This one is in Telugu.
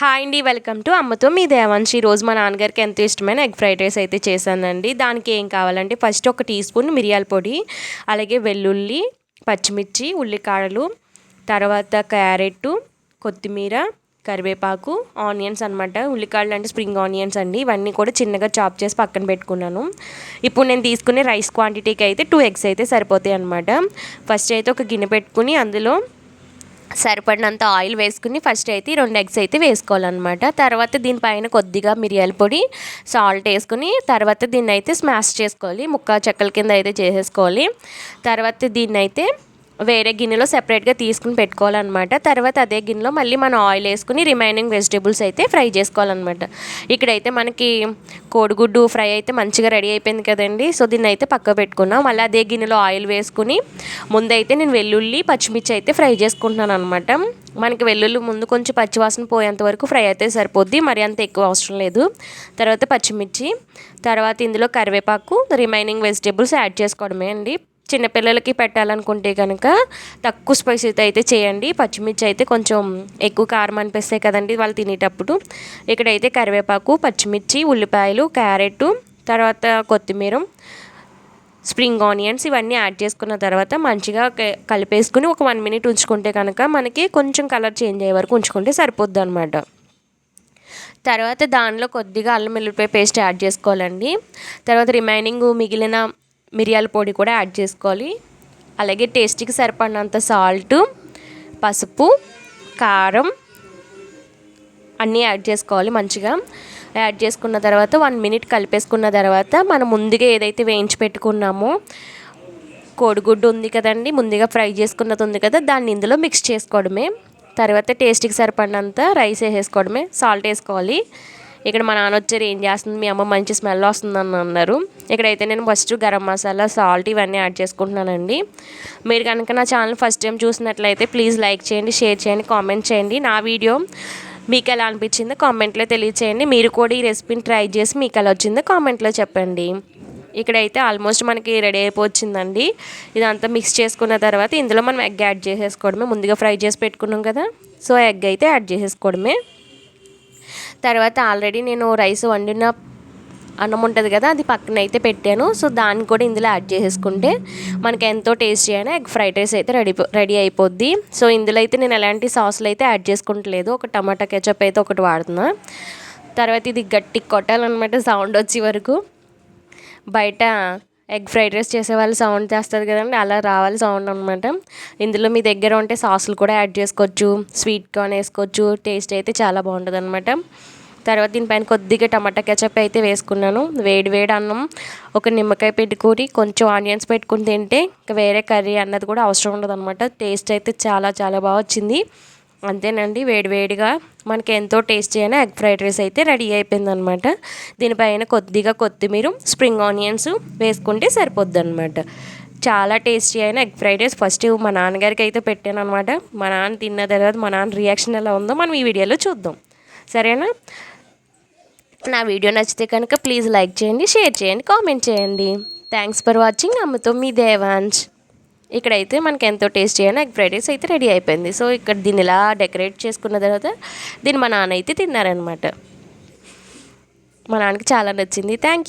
హాయ్ అండి వెల్కమ్ టు అమ్మతో మీ దేవాంశి. రోజు మా నాన్నగారికి ఎంతో ఇష్టమైన ఎగ్ ఫ్రైడ్ రైస్ అయితే చేశానండి. దానికి ఏం కావాలంటే ఫస్ట్ ఒక టీ స్పూన్ మిరియాల పొడి అలాగే వెల్లుల్లి పచ్చిమిర్చి ఉల్లికాడలు తర్వాత క్యారెట్ కొత్తిమీర కరివేపాకు ఆనియన్స్ అనమాట ఉల్లికాడలు అంటే స్ప్రింగ్ ఆనియన్స్ అండి. ఇవన్నీ కూడా చిన్నగా చాప్ చేసి పక్కన పెట్టుకున్నాను. ఇప్పుడు నేను తీసుకునే రైస్ క్వాంటిటీకి అయితే టూ ఎగ్స్ అయితే సరిపోతాయి అనమాట ఫస్ట్ అయితే ఒక గిన్నె పెట్టుకుని అందులో సరిపడినంత ఆయిల్ వేసుకుని ఫస్ట్ అయితే రెండు ఎగ్స్ అయితే వేసుకోవాలన్నమాట. తర్వాత దీనిపైన కొద్దిగా మిరియాల పొడి సాల్ట్ వేసుకుని తర్వాత దీన్ని అయితే స్మాష్ చేసుకోవాలి. ముక్క చెక్కల కింద అయితే చేసేసుకోవాలి. తర్వాత దీన్ని అయితే వేరే గిన్నెలో సెపరేట్గా తీసుకుని పెట్టుకోవాలన్నమాట. తర్వాత అదే గిన్నెలో మళ్ళీ మనం ఆయిల్ వేసుకుని రిమైనింగ్ వెజిటేబుల్స్ అయితే ఫ్రై చేసుకోవాలన్నమాట. ఇక్కడైతే మనకి కోడిగుడ్డు ఫ్రై అయితే మంచిగా రెడీ అయిపోయింది కదండి. సో దీన్ని అయితే పక్క పెట్టుకున్నాం. మళ్ళీ అదే గిన్నెలో ఆయిల్ వేసుకుని ముందైతే నేను వెల్లుల్లి పచ్చిమిర్చి అయితే ఫ్రై చేసుకుంటున్నాను అనమాట మనకి వెల్లుల్లి ముందు కొంచెం పచ్చివాసన పోయేంత వరకు ఫ్రై అయితే సరిపోద్ది. మరి అంత ఎక్కువ అవసరం లేదు. తర్వాత పచ్చిమిర్చి తర్వాత ఇందులో కరివేపాకు రిమైనింగ్ వెజిటేబుల్స్ యాడ్ చేసుకోవడమే అండి. చిన్నపిల్లలకి పెట్టాలనుకుంటే కనుక తక్కువ స్పైసీతో అయితే చేయండి. పచ్చిమిర్చి అయితే కొంచెం ఎక్కువ కారం అనిపిస్తాయి కదండి వాళ్ళు తినేటప్పుడు. ఇక్కడైతే కరివేపాకు పచ్చిమిర్చి ఉల్లిపాయలు క్యారెట్ తర్వాత కొత్తిమీర స్ప్రింగ్ ఆనియన్స్ ఇవన్నీ యాడ్ చేసుకున్న తర్వాత మంచిగా కలిపేసుకుని ఒక వన్ మినిట్ ఉంచుకుంటే కనుక మనకి కొంచెం కలర్ చేంజ్ అయ్యే వరకు ఉంచుకుంటే సరిపోద్ది అనమాట తర్వాత దానిలో కొద్దిగా అల్లం వెల్లుల్లిపాయ పేస్ట్ యాడ్ చేసుకోవాలండి. తర్వాత రిమైనింగ్ మిగిలిన మిరియాల పొడి కూడా యాడ్ చేసుకోవాలి. అలాగే టేస్ట్కి సరిపడినంత సాల్ట్ పసుపు కారం అన్నీ యాడ్ చేసుకోవాలి మంచిగా. యాడ్ చేసుకున్న తర్వాత వన్ మినిట్ కలిపేసుకున్న తర్వాత మనం ముందుగా ఏదైతే వేయించి పెట్టుకున్నామో కోడిగుడ్డు ఉంది కదండి ముందుగా ఫ్రై చేసుకున్నది ఉంది కదా దాన్ని ఇందులో మిక్స్ చేసుకోవడమే. తర్వాత టేస్ట్కి సరిపడినంత రైస్ వేసేసుకోవడమే సాల్ట్ వేసుకోవాలి. ఇక్కడ మా నాన్న వచ్చారు ఏం చేస్తుంది? మీ అమ్మ మంచి స్మెల్ వస్తుందని అన్నారు. ఇక్కడైతే నేను ఫస్ట్ గరం మసాలా సాల్ట్ ఇవన్నీ యాడ్ చేసుకుంటున్నానండి. మీరు కనుక నా ఛానల్ ఫస్ట్ టైం చూసినట్లయితే ప్లీజ్ లైక్ చేయండి షేర్ చేయండి కామెంట్ చేయండి. నా వీడియో మీకు ఎలా అనిపించిందో కామెంట్లో తెలియచేయండి. మీరు కూడా ఈ రెసిపీని ట్రై చేసి మీకు ఎలా వచ్చిందో కామెంట్లో చెప్పండి. ఇక్కడైతే ఆల్మోస్ట్ మనకి రెడీ అయిపోవచ్చిందండి. ఇదంతా మిక్స్ చేసుకున్న తర్వాత ఇందులో మనం ఎగ్ యాడ్ చేసేసుకోవడమే. ముందుగా ఫ్రై చేసి పెట్టుకున్నాం కదా. సో ఎగ్ అయితే యాడ్ చేసేసుకోవడమే. తర్వాత ఆల్రెడీ నేను రైస్ వండిన అన్నం ఉంటుంది కదా అది పక్కన అయితే పెట్టాను. సో దాన్ని కూడా ఇందులో యాడ్ చేసేసుకుంటే మనకి ఎంతో టేస్టీ అయినా ఎగ్ ఫ్రైడ్ రైస్ అయితే రెడీ రెడీ అయిపోద్ది. సో ఇందులో అయితే నేను ఎలాంటి సాసులు అయితే యాడ్ చేసుకుంటలేదు. ఒక టమాటా కెచప్ అయితే ఒకటి వాడుతున్నా. తర్వాత ఇది గట్టి కొట్టాలన్నమాట సౌండ్ వచ్చే వరకు. బయట ఎగ్ ఫ్రైడ్ రైస్ చేసేవాళ్ళు సౌండ్ చేస్తుంది కదండి అలా రావాలి సౌండ్ అనమాట ఇందులో మీ దగ్గర ఉంటే సాసులు కూడా యాడ్ చేసుకోవచ్చు స్వీట్ కార్న్ వేసుకోవచ్చు టేస్ట్ అయితే చాలా బాగుంటుంది అనమాట తర్వాత దీనిపైన కొద్దిగా టమాటా కెచప్ అయితే వేసుకున్నాను. వేడి వేడి అన్నం ఒక నిమ్మకాయ పెట్టుకొని కొంచెం ఆనియన్స్ పెట్టుకుని తింటే ఇంకా వేరే కర్రీ అన్నది కూడా అవసరం ఉండదు అనమాట టేస్ట్ అయితే చాలా చాలా బాగా వచ్చింది. అంతేనండి వేడివేడిగా మనకి ఎంతో టేస్టీ అయిన ఎగ్ ఫ్రైడ్ రైస్ అయితే రెడీ అయిపోయింది అనమాట దీనిపైన కొద్దిగా కొత్తిమీర స్ప్రింగ్ ఆనియన్స్ వేసుకుంటే సరిపోద్ది అనమాట చాలా టేస్టీ అయిన ఎగ్ ఫ్రైడ్ రైస్. ఫస్ట్ మా నాన్నగారికి అయితే పెట్టాను అనమాట మా నాన్న తిన్న తర్వాత మా నాన్న రియాక్షన్ ఎలా ఉందో మనం ఈ వీడియోలో చూద్దాం. సరేనా? నా వీడియో నచ్చితే కనుక ప్లీజ్ లైక్ చేయండి షేర్ చేయండి కామెంట్ చేయండి. Thanks for watching. అమ్మతో మీ దేవాన్స్ ఇక్కడైతే మనకి ఎంతో టేస్టీ అయిన ఎగ్ ఫ్రైడ్ రైస్ అయితే రెడీ అయిపోయింది. సో ఇక్కడ దీన్ని ఇలా డెకరేట్ చేసుకున్న తర్వాత దీన్ని మా నాన్న అయితే తిన్నారనమాట మా నాన్నకి చాలా నచ్చింది. Thank you